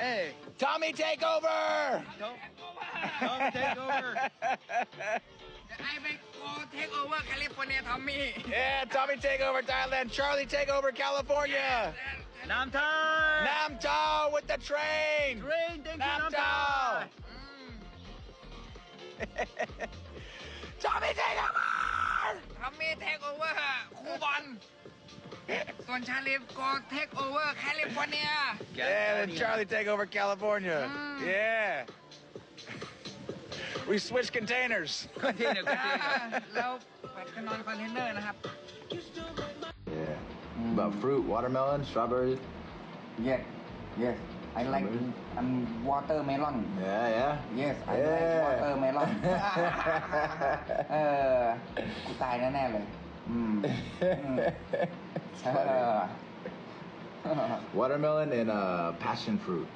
Hey, Tommy, take over. Tommy, take over. ไอ้ไปโกเทคโอเวอร์แคลิฟอร์เนียทอมมี่ Yeah, Tommy, take over Thailand. Charlie, take over California. Nam Thai. Nam Tao with the train. Rain, thank you, Nam Nam Tao. Thai. Tommy, take over. ทอมมี่เทคโอเวอร์คูบอลส่วนชาลีฟโกเทคโอเวอร์แคลิฟอร์เนีย Yeah, then Charlie take over California. Mm. Yeah. We switch containers. Container, container. แล้วปัดกันนอนคอนเทนเนอร์นะครับ Yeah. About fruit, watermelon, strawberry. Yes yes I like um watermelon Yeah, yeah. Yes I like Yeah. watermelon เออ กูตายแน่ๆเลย อืม อืมเออ watermelon and uh, passion fruit.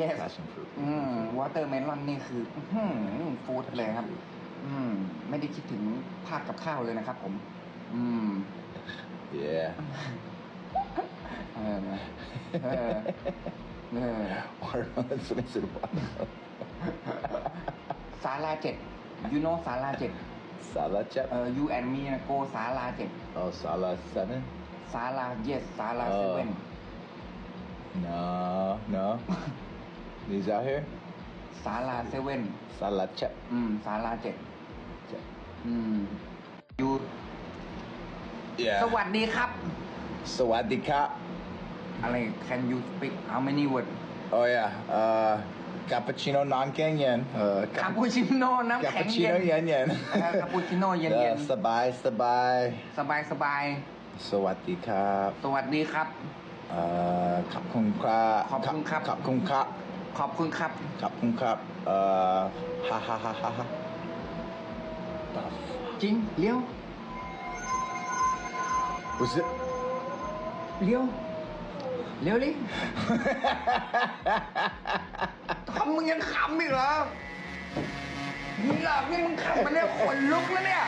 yes Passion fruit. อืม watermelon นี่คืออื้อหือฟูดเลยครับ อืม ไม่ได้คิดถึงภาคกับข้าวเลยนะครับผม อืม Yeah. เออเออเออ watermelon, so they said watermelon. ศาลาเจ็ด you know ศาลาเจ็ด Salad chip. เออ you and me นะ go ศาลาเจ็ด Oh, salad seven. ศาลา yes ศาลา Oh. เซเว่น No, no. These out here? ศาลาเซเว่น Salad chip. อืมศาลาเจ็ด Chip. อืม you Yeah. สวัสดีครับ Sawadika. อะไร can you speak how many word Oh yeah. Uh, cappuccino non Kenyan. Uh, คาปูชิโน่น้ำแข็งเย็ cappuccino น yen yen. เออคาปูชิโน่เย็น Yeah, sabai sabai. ๆสบายสบาย Sawadika. สวัสดีครับ Uh, ขอบคุณครับขอบคุณครับ ขอบคุณครับ ขอบคุณครับ ขอบคุณครับ เอ่อฮ่าฮ่าฮ่าฮ่าฮ่าจริงเลี้ยว Was it เลี้ยวเลี้ยวลิทำมึงยังขำอีกเหรอมึงหลอกนี่มึงขำมันเนี่ยขนลุกแล้วเนี่ย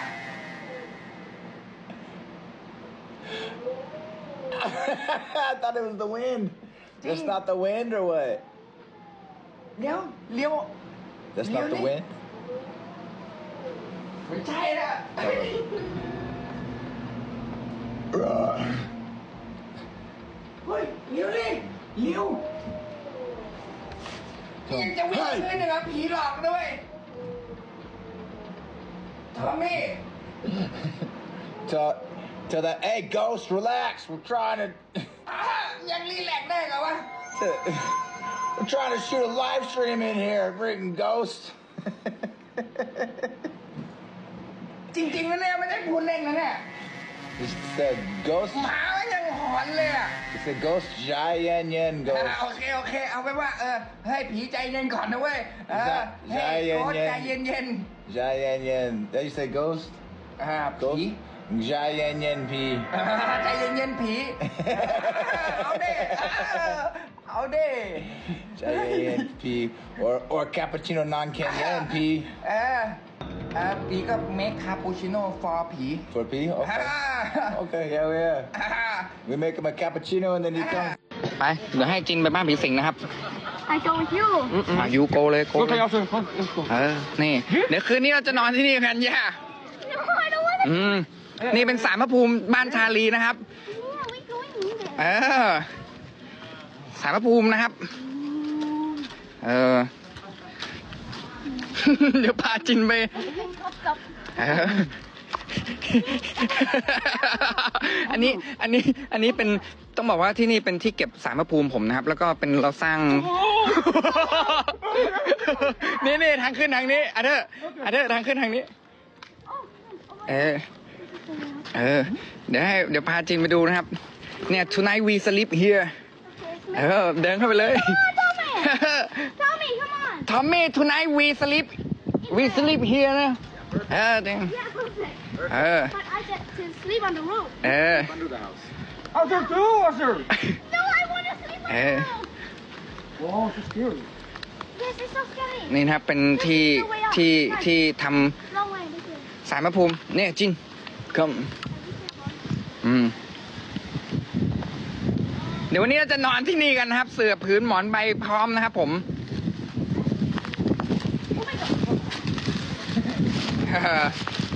I thought it was the wind That's Dang. not the wind or what เลี้ยวเลี้ยว That's not the Really? wind ไม่ใช่ละ Bruh. เฮ้ยเลี้ยวลิเลี้ยวยังจะวิ่งขึ้นนะครับผีหลอกด้วยทอมมี่ Tell tell that hey ghost relax we're trying to อ่ายังรีแลกซ์ได้เหรอวะ we're trying to shoot a live stream in here freaking ghost จริงๆนะเนี่ยไม่ได้พูดเล่นนะเนี่ย It said ghost หมามันยังหอนเลยอ่ะ It said ghost jai yen yen อ่า ghost โอเคโอเค เอาไปนว่า เออเฮ้ยผีใจเย็นก่อนนะเว้ยเออ ใจ เฮ้ย เย็นๆ โค้ชใจเย็นเย็น jai yen yen Did you say ghost ๆอ่าผี ghost jai yen yen p อ่าใจเย็นเย็นๆผี เอาเด้เออเอาเด้ jai yen yen p or or cappuccino non ken yen p เออเออผีก็ make cappuccino for ผี for p อ่า okay okay yeah yeah อ่า we make him a cappuccino and then he comes ไป เดี๋ยวให้จินไปบ้านผีสิงนะครับ I go with you. อะยูโกเลยโกเลยเออ นี่ เดี๋ยวคืนนี้เราจะนอนที่นี่กันย่า No, I don't want to. อืม นี่เป็นสารพระภูมิบ้านชาลีนะครับ เออสารพระภูมินะครับ เออ เดี๋ยวพาจินไปเอออันนี้อันนี้อันนี้เป็นต้องบอกว่าที่นี่เป็นที่เก็บสารพระภูมิผมนะครับ แล้วก็เป็นเราสร้าง นี่นี่ทางขึ้นทางนี้อะเดอร์อะเดอร์ทางขึ้นทางนี้ เออ เออ เดี๋ยวให้เดี๋ยวพาจินไปดูนะครับ เนี่ย tonight we sleep here เออ เดินเข้าไปเลย Tommy, come on. ทอมมี่ tonight we sleep we sleep here นะ เออเดี๋ยว Yeah, perfect. เออ But I get to sleep on the roof. เออ Arthur too, Arthur. No, I want to sleep on the Eh. roof. Oh, so scary. Yes, it's so scary. นี่นะครับ เป็นที่ที่ที่ท Long way, this is. ำสารพระภูมิ เนี่ยจิน คมอืมเดี๋ยววันนี้เราจะนอนที่นี่กันนะครับ เสือผืนหมอนใบพร้อมนะครับผมเอ่อ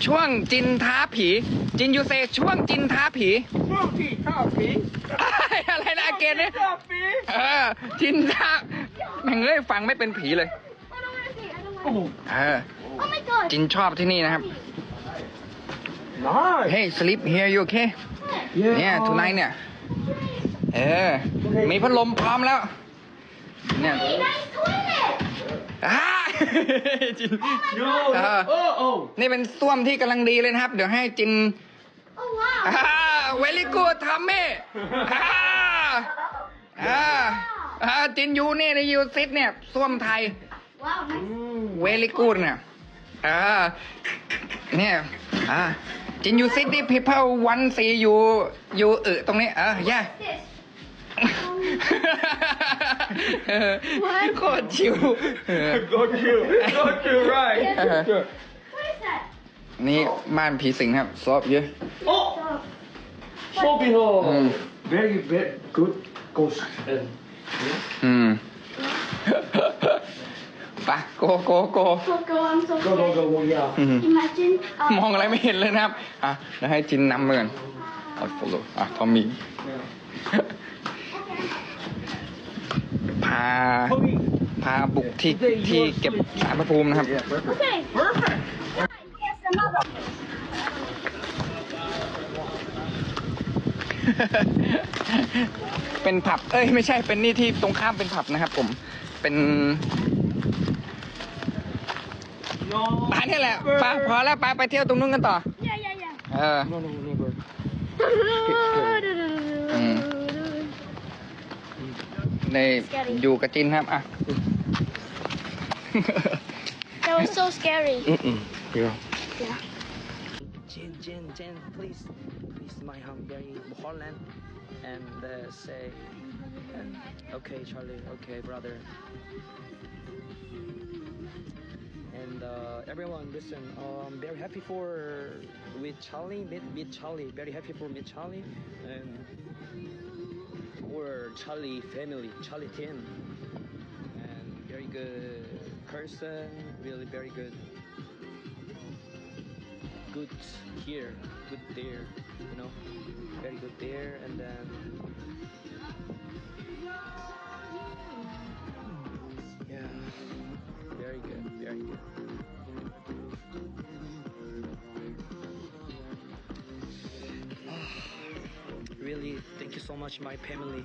ช่วงจินท้าผี จินยูเซช่วงจินท้าผี ช่วงที่ชอบผี อะไรนะอาเกนเนี่ยชอบผีเออจินท้าแม่งเลยฟังไม่เป็นผีเลย I don't want to see. I don't โอ้ want โหเออ to. Oh my god. จินชอบที่นี่นะครับ nice Hey sleep here you okay เนี่ย tonight เนี่ย เออ มีพัดลมพร้อมแล้ว เนี่ย Hey, nice toilet. อ่า จิน no เออโอ้โอ้นี่เป็นส้วมที่กำลังดีเลยนะครับ เดี๋ยวให้จิน Oh wow. อ่า very good ทำเม่อ่าอ่าอ่าจินยูนี่ในยูซิดเนี่ยส้วมไทย Wow, nice. very good เนี่ยอ่าเนี่ยอ่า จินยูซิดนี่ people want see you you เออตรงนี้เออ yeah This. เออโคตรชิวเออ go to go to right Uh-huh. What is that? นี่บ้านผีสิงครับซอบเยอะ oh so behold Mm. very very good ghost and อืม ไปโกโกโก Go, go, I'm so go go scared. go go yeah อืม Imagine. มองอะไรไม่เห็นเลยนะครับ อะเดี๋ยวให้จินนำเมือนเอาโฟโลอะทอมมี่ พา พาบุกที่ที่เก็บสารพระภูมินะครับ yeah perfect Here's another. เป็นผับ เอ้ย ไม่ใช่ เป็นนี่ที่ตรงข้ามเป็นผับนะครับผม เป็น ปานี่แหละปาพอแล้วปาไปเที่ยวตรงนู้นกันต่อ Yeah, yeah, yeah. เออ no no neighbor อืมในอยู่กับจินครับ อะ That was so scary. mm yeah Yeah. Jen, Jen, Jen, please, please, my home very Holland, and uh, say, uh, okay, Charlie, okay, brother. And uh, everyone, listen, um, very happy for with Charlie, meet, meet Charlie, very happy for meet Charlie, and for Charlie family, Charlie team, and very good person, really very good. Good here, good there, you know, very good there, and then so much, my family.